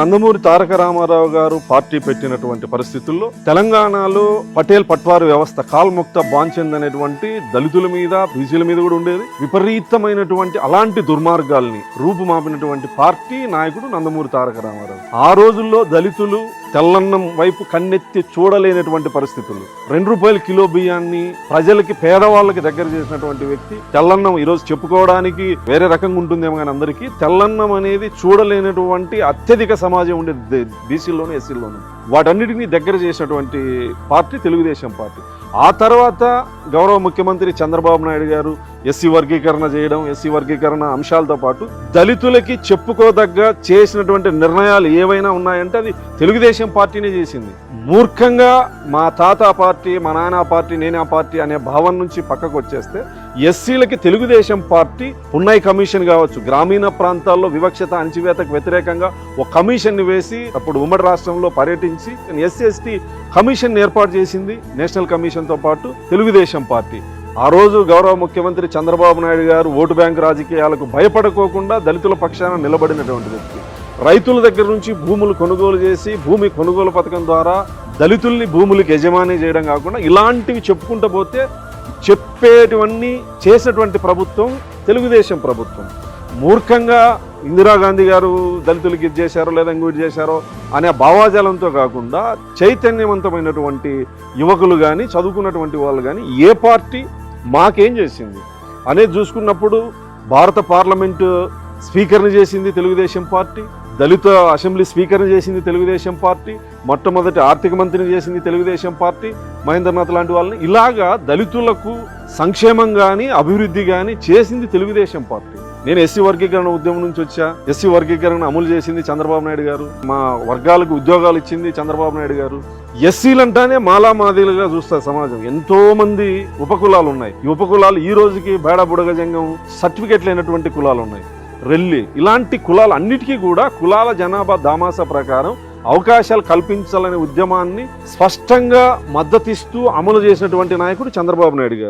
నందమూరి తారక రామారావు గారు పార్టీ పెట్టినటువంటి పరిస్థితుల్లో తెలంగాణలో పటేల్ పట్వారు వ్యవస్థ కాల్ముక్త బాంచంద్ అనేటువంటి దళితుల మీద బీసీల మీద కూడా ఉండేది. విపరీతమైనటువంటి అలాంటి దుర్మార్గాల్ని రూపుమాపినటువంటి పార్టీ నాయకుడు నందమూరి తారక రామారావు. ఆ రోజుల్లో దళితులు తెల్లన్నం వైపు కన్నెత్తి చూడలేనటువంటి పరిస్థితులు. రెండు రూపాయల కిలో బియ్యాన్ని ప్రజలకి పేదవాళ్ళకి దగ్గర చేసినటువంటి వ్యక్తి తెల్లన్నం ఈరోజు చెప్పుకోవడానికి వేరే రకంగా ఉంటుందేమో కానీ అందరికీ తెల్లన్నం అనేది చూడలేనటువంటి అత్యధిక సమాజం ఉండేది. బీసీలోను ఎస్సీలోను వాటన్నిటిని దగ్గర చేసినటువంటి పార్టీ తెలుగుదేశం పార్టీ. ఆ తర్వాత గౌరవ ముఖ్యమంత్రి చంద్రబాబు నాయుడు గారు ఎస్సీ వర్గీకరణ చేయడం ఎస్సీ వర్గీకరణ అంశాలతో పాటు దళితులకి చెప్పుకోదగ్గ చేసినటువంటి నిర్ణయాలు ఏవైనా ఉన్నాయంటే అది తెలుగుదేశం పార్టీనే చేసింది. మూర్ఖంగా మా తాత పార్టీ మా నాన్న పార్టీ నేనా పార్టీ అనే భావం నుంచి పక్కకు వచ్చేస్తే ఎస్సీలకి తెలుగుదేశం పార్టీ పున్నై కమిషన్ కావచ్చు. గ్రామీణ ప్రాంతాల్లో వివక్షత అణచివేతకు వ్యతిరేకంగా ఒక కమిషన్ వేసి అప్పుడు ఉమ్మడి రాష్ట్రంలో పర్యటించి ఎస్సీ ఎస్టీ కమిషన్ ఏర్పాటు చేసింది నేషనల్ కమిషన్తో పాటు తెలుగుదేశం పార్టీ. ఆ రోజు గౌరవ ముఖ్యమంత్రి చంద్రబాబు నాయుడు గారు ఓటు బ్యాంక్ రాజకీయాలకు భయపడకోకుండా దళితుల పక్షాన నిలబడినటువంటి వ్యక్తి. రైతుల దగ్గర నుంచి భూములు కొనుగోలు చేసి భూమి కొనుగోలు పథకం ద్వారా దళితుల్ని భూములకు యజమాని చేయడం కాకుండా ఇలాంటివి చెప్పుకుంటూ పోతే చెప్పేటివన్నీ చేసినటువంటి ప్రభుత్వం తెలుగుదేశం ప్రభుత్వం. మూర్ఖంగా ఇందిరాగాంధీ గారు దళితులకి ఇది చేశారో లేదా ఇంకోటి చేశారో అనే భావాజాలంతో కాకుండా చైతన్యవంతమైనటువంటి యువకులు కానీ చదువుకున్నటువంటి వాళ్ళు కానీ ఏ పార్టీ మాకేం చేసింది? అనేది చూసుకున్నప్పుడు భారత పార్లమెంటు స్పీకర్ని చేసింది తెలుగుదేశం పార్టీ దళిత అసెంబ్లీ స్పీకర్ని చేసింది తెలుగుదేశం పార్టీ మొట్టమొదటి ఆర్థిక మంత్రిని చేసింది తెలుగుదేశం పార్టీ మహేంద్రనాథ్ లాంటి వాళ్ళని. ఇలాగా దళితులకు సంక్షేమం కానీ అభివృద్ధి కానీ చేసింది తెలుగుదేశం పార్టీ. నేను ఎస్సీ వర్గీకరణ ఉద్యమం నుంచి వచ్చా. ఎస్సీ వర్గీకరణ అమలు చేసింది చంద్రబాబు నాయుడు గారు. మా వర్గాలకు ఉద్యోగాలు ఇచ్చింది చంద్రబాబు నాయుడు గారు. ఎస్సీలంటానే మాలా మాదిలుగా చూస్తారు సమాజం. ఎంతో మంది ఉపకులాలు ఉన్నాయి. ఈ ఉపకులాలు ఈ రోజుకి బేడ బుడగ జంగం సర్టిఫికెట్ లేనటువంటి కులాలు ఉన్నాయి. రెల్లి. ఇలాంటి కులాలు అన్నిటికీ కూడా కులాల జనాభా దామాస ప్రకారం అవకాశాలు కల్పించాలనే ఉద్యమాన్ని స్పష్టంగా మద్దతిస్తూ అమలు చేసినటువంటి నాయకుడు చంద్రబాబు నాయుడు గారు.